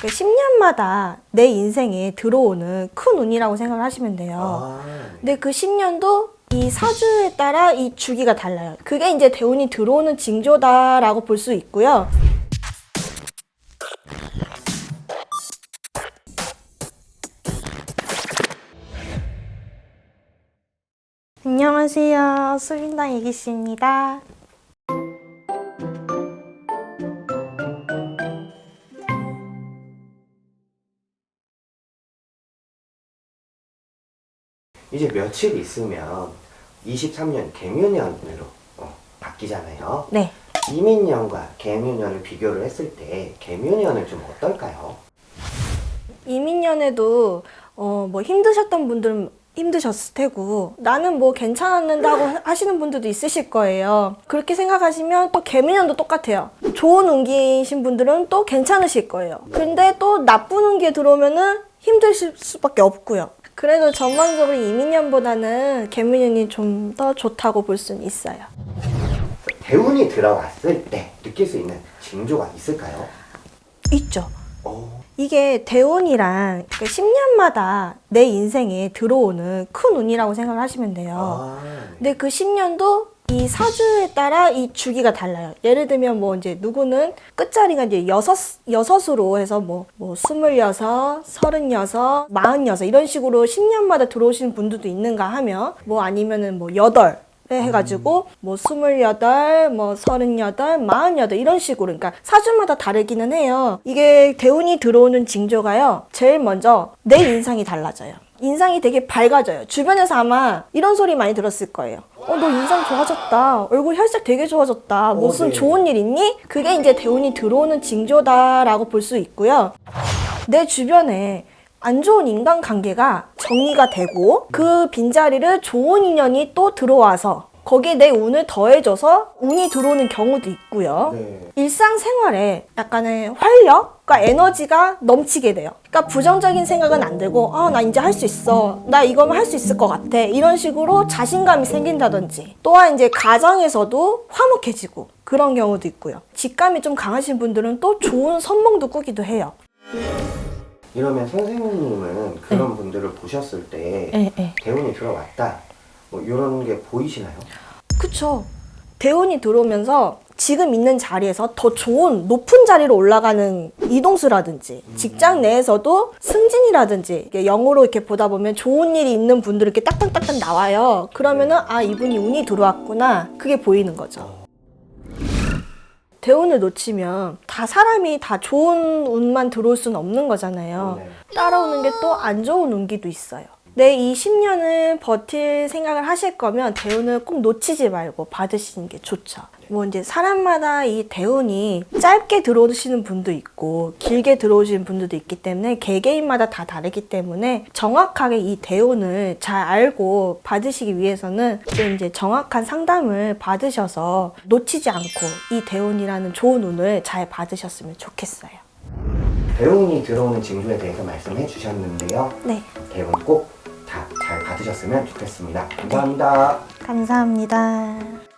그 10년마다 내 인생에 들어오는 큰 운이라고 생각을 하시면 돼요. 아, 근데 그 10년도 이 사주에 따라 이 주기가 달라요. 그게 이제 대운이 들어오는 징조다라고 볼 수 있고요. 안녕하세요. 수빈당 이기씨입니다. 이제 며칠 있으면 23년 개묘년으로 어, 바뀌잖아요. 네. 이민년과 개묘년을 비교를 했을 때 개묘년은 좀 어떨까요? 이민년에도 어, 뭐 힘드셨던 분들은 힘드셨을 테고 나는 뭐 괜찮았는다고 하시는 분들도 있으실 거예요. 그렇게 생각하시면 또 개미년도 똑같아요. 좋은 운기신 분들은 또 괜찮으실 거예요. 근데 또 나쁜 운기 들어오면은 힘드실 수밖에 없고요. 그래도 전반적으로 이민년보다는 개미년이 좀 더 좋다고 볼 수는 있어요. 대운이 들어왔을 때 느낄 수 있는 징조가 있을까요? 있죠. 어, 이게 대운이랑 그 10년마다 내 인생에 들어오는 큰 운이라고 생각을 하시면 돼요. 아, 네. 근데 그 10년도 이 사주에 따라 이 주기가 달라요. 예를 들면 뭐 이제 누구는 끝자리가 이제 여섯, 여섯으로 해서 뭐, 뭐 스물여섯, 서른여섯, 마흔여섯 이런 식으로 10년마다 들어오시는 분들도 있는가 하면 뭐 아니면은 뭐 여덟 해가지고 뭐 스물여덟, 뭐 서른여덟, 마흔여덟 이런 식으로 그러니까 사주마다 다르기는 해요. 이게 대운이 들어오는 징조가요. 제일 먼저 내 인상이 달라져요. 인상이 되게 밝아져요. 주변에서 아마 이런 소리 많이 들었을 거예요. 어, 너 인상 좋아졌다. 얼굴 혈색 되게 좋아졌다. 무슨 네. 좋은 일 있니? 그게 이제 대운이 들어오는 징조다라고 볼 수 있고요. 내 주변에 안 좋은 인간관계가 정리가 되고 그 빈자리를 좋은 인연이 또 들어와서 거기에 내 운을 더해줘서 운이 들어오는 경우도 있고요. 네. 일상생활에 약간의 활력과 에너지가 넘치게 돼요. 그러니까 부정적인 생각은 안 들고 아 나 이제 할 수 있어. 나 이거면 할 수 있을 것 같아. 이런 식으로 자신감이 생긴다든지 또한 이제 가정에서도 화목해지고 그런 경우도 있고요. 직감이 좀 강하신 분들은 또 좋은 선몽도 꾸기도 해요. 이러면 선생님은 그런 분들을 보셨을 때 네, 네. 대운이 들어왔다 뭐 이런 게 보이시나요? 그쵸. 대운이 들어오면서 지금 있는 자리에서 더 좋은 높은 자리로 올라가는 이동수라든지 직장 내에서도 승진이라든지 이게 영어로 이렇게 보다 보면 좋은 일이 있는 분들 이렇게 딱딱딱딱 나와요. 그러면은 아 이분이 운이 들어왔구나 그게 보이는 거죠. 대운을 놓치면 다 사람이 다 좋은 운만 들어올 수는 없는 거잖아요. 네. 따라오는 게 또 안 좋은 운기도 있어요. 내이 10년을 버틸 생각을 하실 거면 대운을 꼭 놓치지 말고 받으시는 게 좋죠. 뭐 이제 사람마다 이 대운이 짧게 들어오시는 분도 있고 길게 들어오시는 분들도 있기 때문에 개개인마다 다 다르기 때문에 정확하게 이 대운을 잘 알고 받으시기 위해서는 좀 이제 정확한 상담을 받으셔서 놓치지 않고 이 대운이라는 좋은 운을 잘 받으셨으면 좋겠어요. 대운이 들어오는 징조에 대해서 말씀해 주셨는데요. 네, 대운 꼭 받으셨으면 좋겠습니다. 감사합니다. 감사합니다.